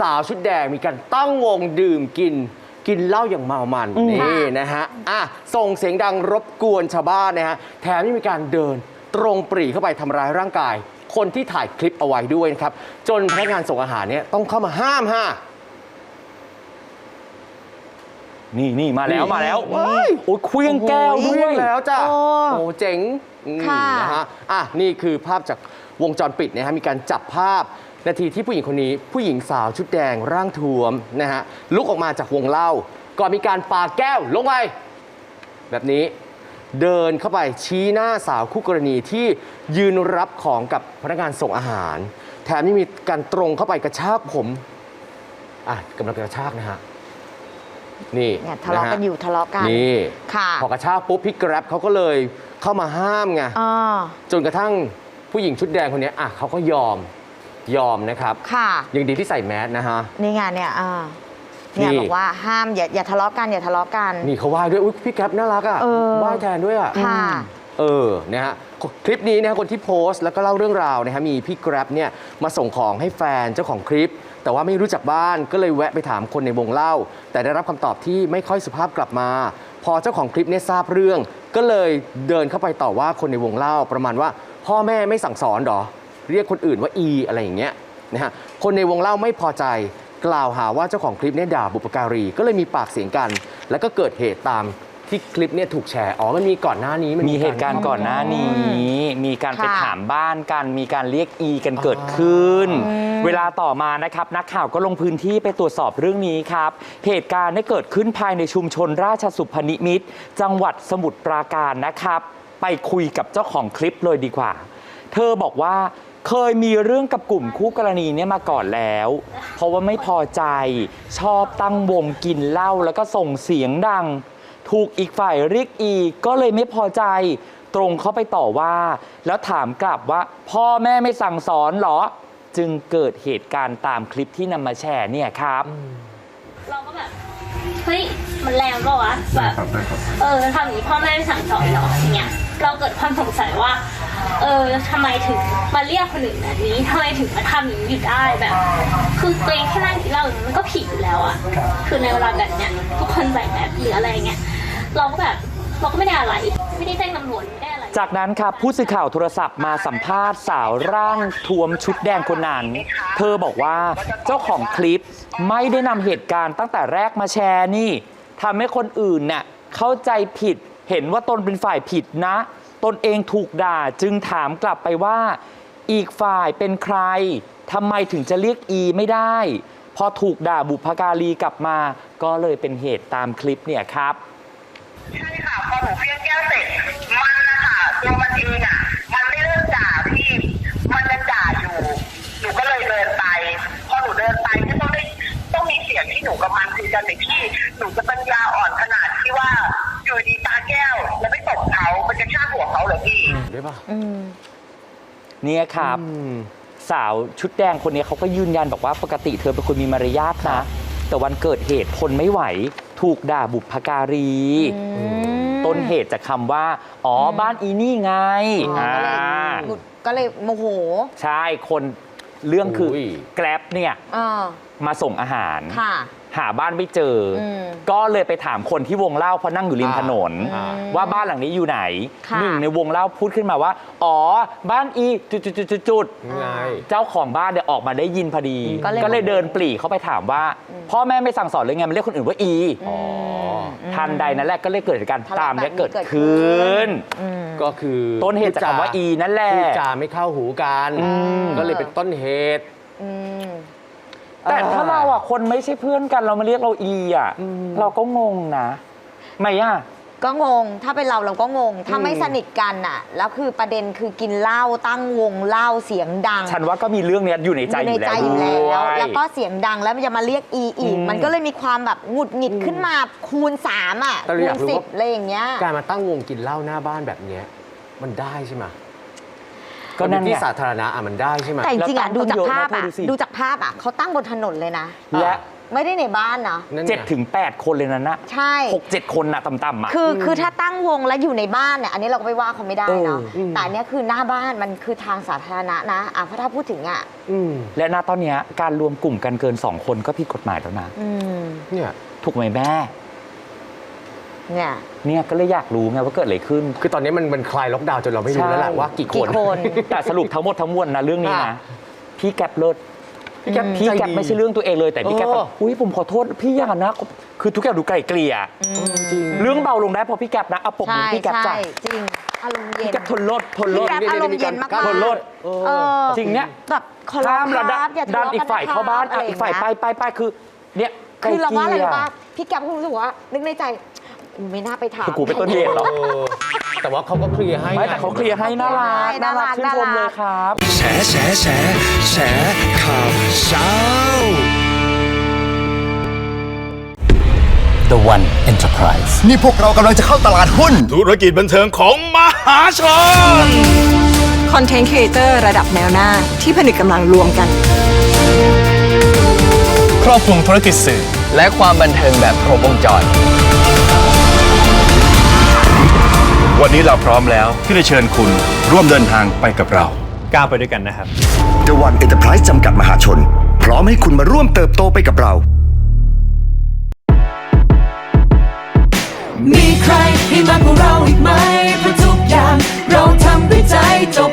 สาวชุดแดงมีการตั้งวงดื่มกิน กินเหล้าอย่างเมามันนี่นะฮะอะส่งเสียงดังรบกวนชาวบ้านนะฮะแถมยังมีการเดินตรงปรีเข้าไปทำร้ายร่างกาย คนที่ถ่ายคลิปเอาไว้ด้วยนะครับ จนพนักงานส่งอาหารเนี่ยต้องเข้ามาห้ามฮะนี่นี่มาแล้วนี่มาแล้วว้ายโอ้ยเคลี้ยงแก้วโอ้โหด้วยแล้วจ้ะโอ้โอ้เจ๋งอืมค่ะนะฮะอะนี่คือภาพจากวงจรปิดนะฮะมีการจับภาพ นาทีที่ผู้หญิงคนนี้ผู้หญิงสาวชุดแดงร่างทวมนะฮะลุกออกมาจากวงเหล้าก่อนมีการปาแก้วลงไปแบบนี้เดินเข้าไปชี้หน้าสาวคู่กรณีที่ยืนรับของกับพนักงานส่งอาหาร แถมยังมีการตรงเข้าไปกระชากผมอะกำลังกระชากนะฮะนี่เนี่ยทะเลาะฮกันอยู่ทะเลาะกันนี่ค่ะพอกระชากปุ๊บพี่แกร็บเขาก็เลยเข้ามาห้ามไงอ่าจนกระทั่งผู้หญิงชุดแดงคนนี้อะเขาก็ยอม ยอมนะครับค่ะยังดีที่ใส่แมสนะฮะ นี่ไงเนี่ยอ่าเนี่ยนี่ บอกว่าห้ามอย่าอย่าทะเลาะกันอย่าทะเลาะกัน นี่เขาไหว้ด้วยอุ๊ยพี่แกร็บน่ารักอะเออ ไหว้แทนด้วยอะ ค่ะ เออ นะฮะ คลิปนี้นะฮะคนที่โพสต์แล้วก็เล่าเรื่องราวนะฮะ มีพี่แกร็บเนี่ยมาส่งของให้แฟนเจ้าของคลิป แต่ว่าไม่รู้จักบ้านก็เลยแวะไปถามคนในวงเล่า แต่ได้รับคำตอบที่ไม่ค่อยสุภาพกลับมา พอเจ้าของคลิปเนี่ยทราบเรื่อง ก็เลยเดินเข้าไปต่อว่าคนในวงเล่าประมาณว่า พ่อแม่ไม่สั่งสอนหรอ เรียกคนอื่นว่าอีอะไรอย่างเงี้ยนะฮะคนในวงเล่าไม่พอใจกล่าวหาว่าเจ้าของคลิปเนี่ยด่าบุปการี ก็เลยมีปากเสียงกัน แล้วก็เกิดเหตุตามที่คลิปเนี่ยถูกแชร์ อ๋อ มันมีก่อนหน้านี้นมีเหตุการณ์ก่อนหน้านี้ มีการไปค่ะถามบ้านกัน มีการเรียกอีกันเกิดขึ้นอืมเวลาต่อมานะครับ นักข่าวก็ลงพื้นที่ไปตรวจสอบเรื่องนี้ครับ เหตุการณ์ได้เกิดขึ้นภายในชุมชนราชสุพนิมิตรจังหวัดสมุทรปราการนะครับ ไปคุยกับเจ้าของคลิปเลยดีกว่า เธอบอกว่า เคยมีเรื่องกับกลุ่มคู่กรณีเนี่ยมาก่อนแล้ว เพราะว่าไม่พอใจชอบตั้งวงกินเหล้าแล้วก็ส่งเสียงดัง ถูกอีกฝ่ายเรียกอีกก็เลยไม่พอใจ ตรงเข้าไปต่อว่า แล้วถามกลับว่า พ่อแม่ไม่สั่งสอนเหรอ จึงเกิดเหตุการณ์ตามคลิปที่นำมาแชร์เนี่ยครับ เราก็แบบ เฮ้ย มันแรงก็วะ แบบเออทำอย่างนี้พ่อแม่ไม่สั่งสอนเหรออย่างเงี้ย เราเกิดความสงสัยว่า เออทำไมถึงมาเรียกคนอื่นแบบนี้ทำไมถึงมาทำอย่างนี้อยู่ได้แบบ คือตัวเองแค่นั่งกินเหล้าอย่างนี้มันก็ผิดอยู่แล้วอะคือในเวลาแบบเนี้ยทุกคนใส่แบบหรืออะไรเงี้ยเราก็แบบเราก็ไม่ได้อะไร ไม่ได้แจ้งตำรวจไม่ได้อะไร จากนั้นครับผู้สื่อข่าวโทรศัพท์มาสัมภาษณ์สาวร่างทวมชุดแดงคนนั้น เธอบอกว่าเจ้าของคลิปไม่ได้นำเหตุการณ์ตั้งแต่แรกมาแชร์นี่ทำให้คนอื่นเน่ะเข้าใจผิดเห็นว่าตนเป็นฝ่ายผิดนะ ตนเองถูกด่าจึงถามกลับไปว่า อีกฝ่ายเป็นใครทำไมถึงจะเรียกอีไม่ได้ พอถูกด่าบุพการีกลับมา ก็เลยเป็นเหตุตามคลิปเนี่ยครับ ใช่ค่ะ พอหนูเพี้ยงแก้วเสร็จ มันนะคะตัวมันเองอะ มันไม่เลิกด่าพี่ มันยังด่าอยู่ หนูก็เลยเดินไป พอหนูเดินไปก็ต้องได้ต้องมีเสียงที่หนูกับมันคุยกันในที่ หนูจะปัญญาดที่ว่าอยู่ดีตาแก้ว แล้วไม่ตบเขามันจะชาก หัวเขาเหรอพี่ได้ปะอืมเนี่ยครับอืมสาวชุดแดงคนนี้เขาก็ยืนยันบอกว่าปกติเธอเป็นคนมีมารยาทนะ แต่วันเกิดเหตุทนไม่ไหว ถูกด่าบุพการี ต้นเหตุจากคำว่า อ๋ออบ้านอีนี่ไงอ๋ออ่าก็เลยหงุดก็เลยโมโห ใช่คนเรื่องคืออยแกร็บเนี่ยอ่ามาส่งอาหารค่ะ หาบ้านไม่เจออมก็เลยไปถามคนที่วงเล่าเพราะนั่งอยู่ริมถนน อ่า ว่าบ้านหลังนี้อยู่ไหนค่ะหนึ่งในวงเล่าพูดขึ้นมาว่า อ๋อ บ้านอีจุดจุดจุดจุดจุดยังไง เจ้าของบ้านเนี่ยออกมาได้ยินพอดี ก็เลย ก็เลยเดินปลีเข้าไปถามว่า พ่อแม่ไม่สั่งสอนเลยไงมันเรียกคนอื่นว่าอีอ๋อทันใดนั้นแหละก็เลยเกิดเหตุการณ์ทะเลาะตามเนี้ยแบบนี้เกิดเกิดขึ้ขึ้นอืมก็คือต้นเหตุจากคำว่าอีนั่นแหละ พูดจาไม่เข้าหูกันอืมก็เลยเป็นต้นเหตุ อืม แต่ถ้าเราอะคนไม่ใช่เพื่อนกันเรามาเรียกเราอีอะอืมเราก็งงนะไม่อะก็งง ถ้าเป็นเราเราก็งง ถ้าไม่สนิทกันน่ะ แล้วคือประเด็นคือกินเหล้าตั้งวงเหล้าเสียงดัง ฉันว่าก็มีเรื่องเนี้ยอยู่ในใจอยู่อในยู่ใจแล้วอยู่แล้วด้วยแล้วก็เสียงดังแล้วมันจะมาเรียกอีอีกอืมมันก็เลยมีความแบบหงุดหงิดขึ้นมาคูณสามอะแต่เราคูอยาณกรู้สิบว่าอะไรอย่างเงี้ย การมาตั้งวงกินเหล้าหน้าบ้านแบบเนี้ยมันได้ใช่ไหม ก็นั่นเป็ไงที่สาธารณะอะมันได้ใช่ไหม แต่จริงๆอะแล้วตั้งดูจากเยอะนะภาพอะเธอดูสิ ดูจากภาพอะเขาตั้งบนถนนเลยนะ และ ไม่ได้ในบ้านนะนั่นไง เจ็ดถึงแปดคนเลยนั้นนะใช่ หกเจ็ดคนน่ะต่ำๆอะ คือคือถ้าตั้งวงแล้วอยู่ในบ้านเนี่ยอันนี้เราก็ไปว่าเขาไม่ได้เนาะเออ แต่อันเนี้ยคือหน้าบ้านมันคือทางสาธารณะนะอะเพราะถ้าพูดถึงอะอืมและณตอนเนี้ยการรวมกลุ่มกันเกิน 2 คนก็ผิดกฎหมายแล้วนะ อืมเนี่ย ถูกไหมแม่ เนี่ยเนี่ยก็เลยอยากรู้ไงว่าเกิดอะไรขึ้น คือตอนนี้มันมันคลายล็อกดาวน์จนเราไม่รู้แล้วแหละใช่ว่ากี่คกี่นคน แต่สรุปทั้งหมดทั้งมวลนะเรื่องนี้อะนะพี่แก๊ปเลิศพี่แก๊ปพี่แก๊ปใจดีไม่ใช่เรื่องตัวเองเลยแต่พี่แก๊ปเออแบบอุ้ยผมขอโทษพี่อย่านะ คือทุกอย่างดูไกลเกลี่ยจริงเรื่องเบาลงได้เพราะพี่แก๊ปนะเอาปกมืใช่อพี่แก๊ปใช่จ้ะจริงอารมณ์เย็พี่นแก๊ปทนรถทนรพี่ถแก๊ปอารมณ์เย็นมากๆทนรถเอเออจริงเนี่ยแบบขอร้อข้างมคระดัรับอย่าทะดันเลาะอีกักนฝ่ายเข้าบ้านอะอะไรอีกฝ่ายงไปเงี้ไปไปคือ เนี่ยคือเราว่าอะไรไกลรู้กลี่ยป่ะพี่แก๊ปคงรู้สึกว่านึกในใจกู ไม่น่าไปถามกูเป็นต้นเหตุเหรอเออแต่ว่าเขาก็เคลียร์ให้ไม่แต่เขาเคลียร์ให้น่ารักน่ารักชื่นชมเลยครับแฉแฉแฉแฉข่าวเช้า The One Enterprise นี่พวกเรากำลังจะเข้าตลาดหุ้น ธุรกิจบันเทิงของมหาชนคอนเทนต์ครีเอเตอร์ระดับแนวหน้าที่ผนึกกำลังรวมกัน ครอบคลุมธุรกิจสื่อ และความบันเทิงแบบครบวงจร วันนี้เราพร้อมแล้วที่จะเชิญคุณร่วมเดินทางไปกับเรา ก้าวไปด้วยกันนะครับ The One Enterprise จำกัดมหาชน พร้อมให้คุณมาร่วมเติบโตไปกับเรา มีใครที่มากกว่าเราอีกไหมเพราะทุกอย่างเราทำด้วยใจจบ